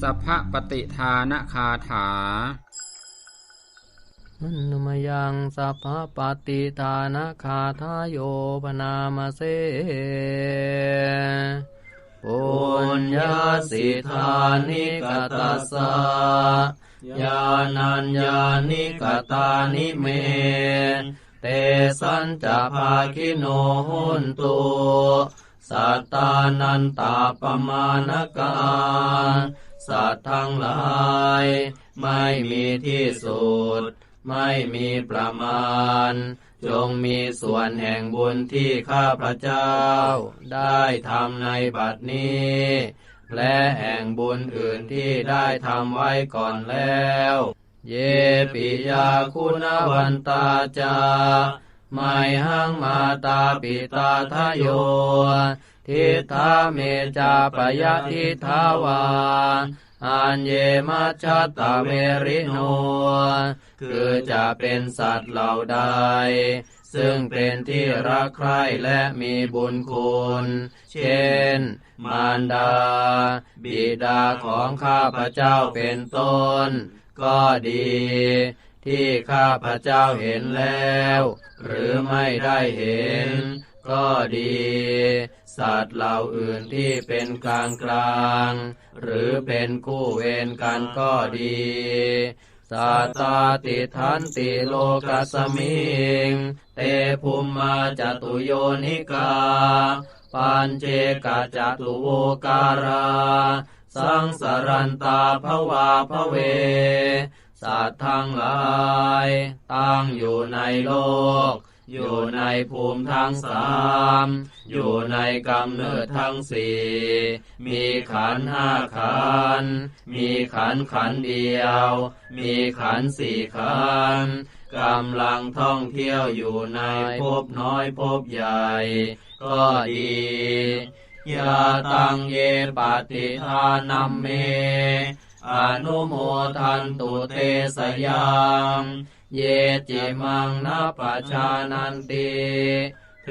สัพพปฏิทานคาถามันมยังสัพพปฏิทานคาทายโยปนามเสปุญญาสิทานิกตัสสะญาณัญญานิกตานิเม เตสัญจะภาคิโนหุนตุ สัตตานันตาปมาณกาสัตว์ทั้งหลาย ไม่มีที่สุด ไม่มีประมาณ จงมีส่วนแห่งบุญที่ข้าพระเจ้า ได้ทำในบัดนี้ และแห่งบุญอื่นที่ได้ทำไว้ก่อนแล้ว เยปิยาคุณวันตาจา ไม่หังมาตาปิตาทะโย ทิทาเมจาปยะทิทาวาอันเยมัชตตเวริโน คือจะเป็นสัตว์เหล่าใด ซึ่งเป็นที่รักใคร่และมีบุญคุณ เช่น มารดา บิดาของข้าพระเจ้าเป็นต้น ก็ดี ที่ข้าพระเจ้าเห็นแล้ว หรือไม่ได้เห็น ก็ดี สัตว์เหล่าอื่นที่เป็นกลางกลาง หรือเป็นคู่เวรกันก็ดีสัตตาติทันติโลกัสมิง เตภุมมาจตุโยนิกา ปัญเจกะจตุโวการา สังสารันตาภวาภเว สัตว์ทั้งหลายตั้งอยู่ในโลก อยู่ในภูมิทั้งสาม อยู่ในกำเนิดทั้งสี่มีขันห้าขัน มีขันขันเดียว มีขันสี่ขันกำลังท่องเที่ยวอยู่ในภพน้อยภพใหญ่ ก็ดียาตังเยปฏิทานัมเม อนุโมทันตุเตสยังเยจิมังนาปชานันติเท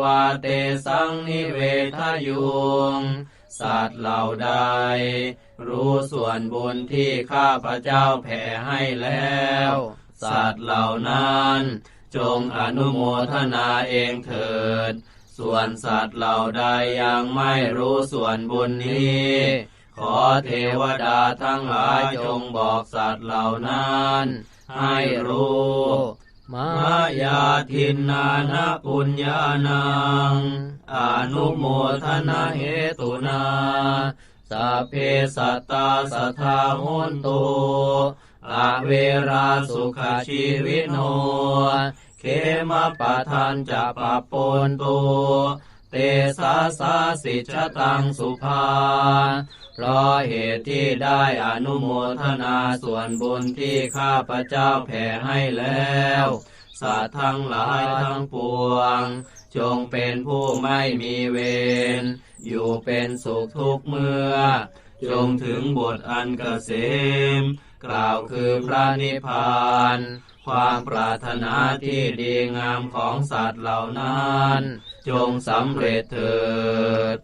วาเตสังนิเวทยุงสัตว์เหล่าใด รู้ส่วนบุญที่ข้าพระเจ้าแผ่ให้แล้ว สัตว์เหล่านั้น จงอนุโมทนาเองเถิด ส่วนสัตว์เหล่าใดยังไม่รู้ส่วนบุญนี้ ขอเทวดาทั้งหลายจงบอกสัตว์เหล่านั้น ให้รู้มายาทินนานะปุญญานังอนุโมทนาเหตุนาสัพเพสัตตาสัทธาโหนตุอาเวราสุขชีวิโน เขมปะทันจะปะปนตุ เตสาสาสิจตังสุภาเพราะเหตุที่ได้อนุโมทนาส่วนบุญที่ข้าพระเจ้าแผ่ให้แล้วสัตว์ทั้งหลายทั้งปวง จงเป็นผู้ไม่มีเวร อยู่เป็นสุขทุกเมื่อ จงถึงบทอันเกษม กล่าวคือพระนิพพาน ความปรารถนาที่ดีงามของสัตว์เหล่านั้น จงสำเร็จเถิด